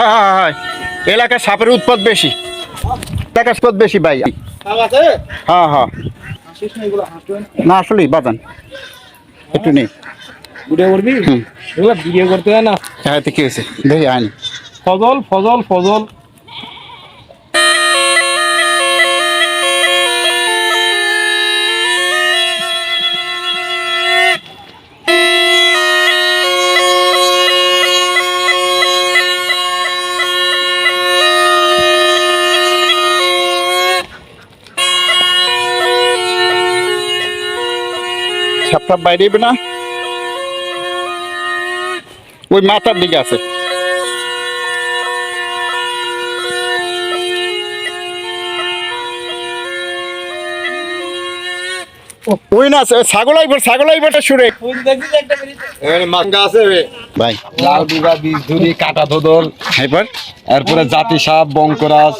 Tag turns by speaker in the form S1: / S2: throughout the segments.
S1: হ্যাঁ এলাকায় সাপের উৎপাদ বেশি। এলাকার উৎপাদ বেশি ভাই। হ্যাঁ হ্যাঁ। না আসলেই বাজান। একটু নেই।
S2: ভিডিও করবি? ভিডিও করতে হয় না।
S1: হ্যাঁ তো কি হয়েছে? দেখি আইনি
S2: ফজল ফজল ফজল।
S1: সাপটা বাইরে না? ওই মাথার দিকে আছে। ওই না ছাগল আইব ছাগল আইবটা সুরে।
S3: আছে
S1: ভাই।
S3: দুগা বীজ ধুরি কাটা ধদল। এরপরে জাতি সাপ বঙ্করাজ।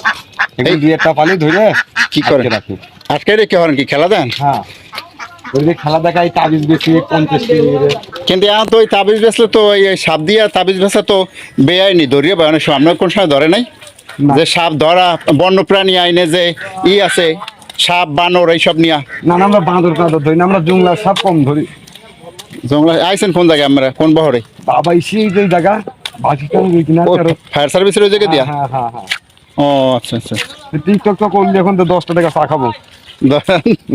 S3: এগুলো দুই একটা পালি ধরে
S1: কি করে? আজকে রেখে হরেন কি খেলা দেন?
S3: হ্যাঁ। ওই যে খেলা দেখাই তাবিজ বেশি পঞ্চাশ
S1: কিন্তু এখন তো ওই তাবিজ তো সাপ দিয়া তাবিজ তো বেআইনি ধরিয়ে বা অনেক সময় আপনার কোন সময় ধরে নাই? যে সাপ ধরা বন্যপ্রাণী আইনে যে ই আছে সাপ বানর এইসব নিয়া?
S3: না না আমরা বাঁদর ধরি না আমরা জংলার সাপ কম ধরি।
S1: জঙ্গল আইসেন কোন জায়গায় আমরা কোন বহরে?
S3: বাবা ইসি যে জায়গা কিনা
S1: ফায়ার সার্ভিসের ওই জায়গায় দিয়া?
S3: হ্যাঁ হ্যাঁ হ্যাঁ
S1: ও আচ্ছা আচ্ছা।
S3: টিকটক তো করলে এখন তো দশটা টাকা চা খাব।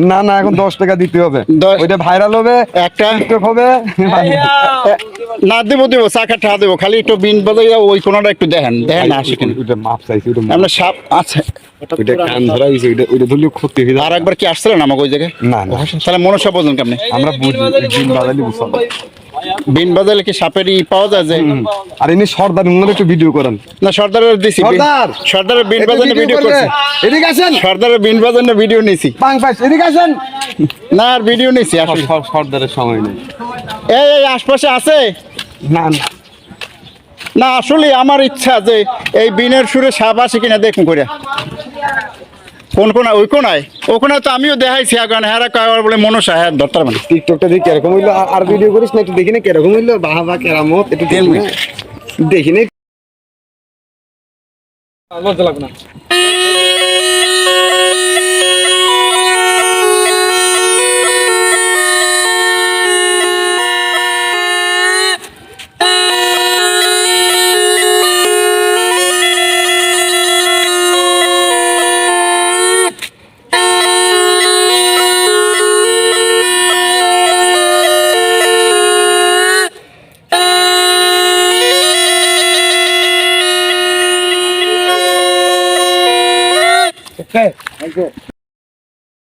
S3: না না এখন দশ টাকা দিতে হবে। ওইটা ভাইরাল হবে
S1: একটা?
S3: হবে।
S1: না দেবো দেবো চাকা ঠা দেবো খালি একটু বিন বাজাইয়া ওই কোনটা একটু দেখেন দেখেন না আসে
S3: ওইটা মাপ চাইছি ওইটা।
S1: আমরা সাপ আছে
S3: ওইটা কান ধরা হয়েছে ওইটা ওইটা ধরলে ক্ষতি হয়ে
S1: আর একবার কি আসছিলেন আমাকে ওই জায়গায়?
S3: না না।
S1: তাহলে মনসা বোঝেন কেমনি?
S3: আমরা বুঝি দিন বাজালি বুঝতে
S1: বিন বাজাইলে কি সাপের ই পাওয়া যায় যে?
S3: আর এমনি সর্দার উনার একটু ভিডিও করেন।
S1: না সর্দারের দিছি
S3: সর্দার!
S1: সর্দারের বিন
S3: একটু
S1: ভিডিও। করছি।
S3: এদিকে আসেন।
S1: সর্দারের বিন বাজানো ভিডিও নিছি।
S3: পাং পাইস এদিকে আসেন।
S1: না আর ভিডিও নিছি আসলে
S3: সর্দারের সময় নেই।
S1: এই এই আশপাশে আছে?
S3: না না।
S1: না আসলে আমার ইচ্ছা যে এই বিনের সুরে সাপ আছে কিনা দেখুন করে কোন কোন ওই কোনায়? ওখানে তো আমিও দেখাইছি এখন হ্যাঁ কয়েকবার বলে মনসা হ্যাঁ ধরতার মানে।
S3: টিকটকটা দেখি কীরকম হইল? আর- ভিডিও করিস না একটু দেখি না কীরকম হইল? বাহা বা কেরামত একটু দেখি না। দেখি না।
S2: লজ্জা লাগবে না। சரி தேங்க்யூ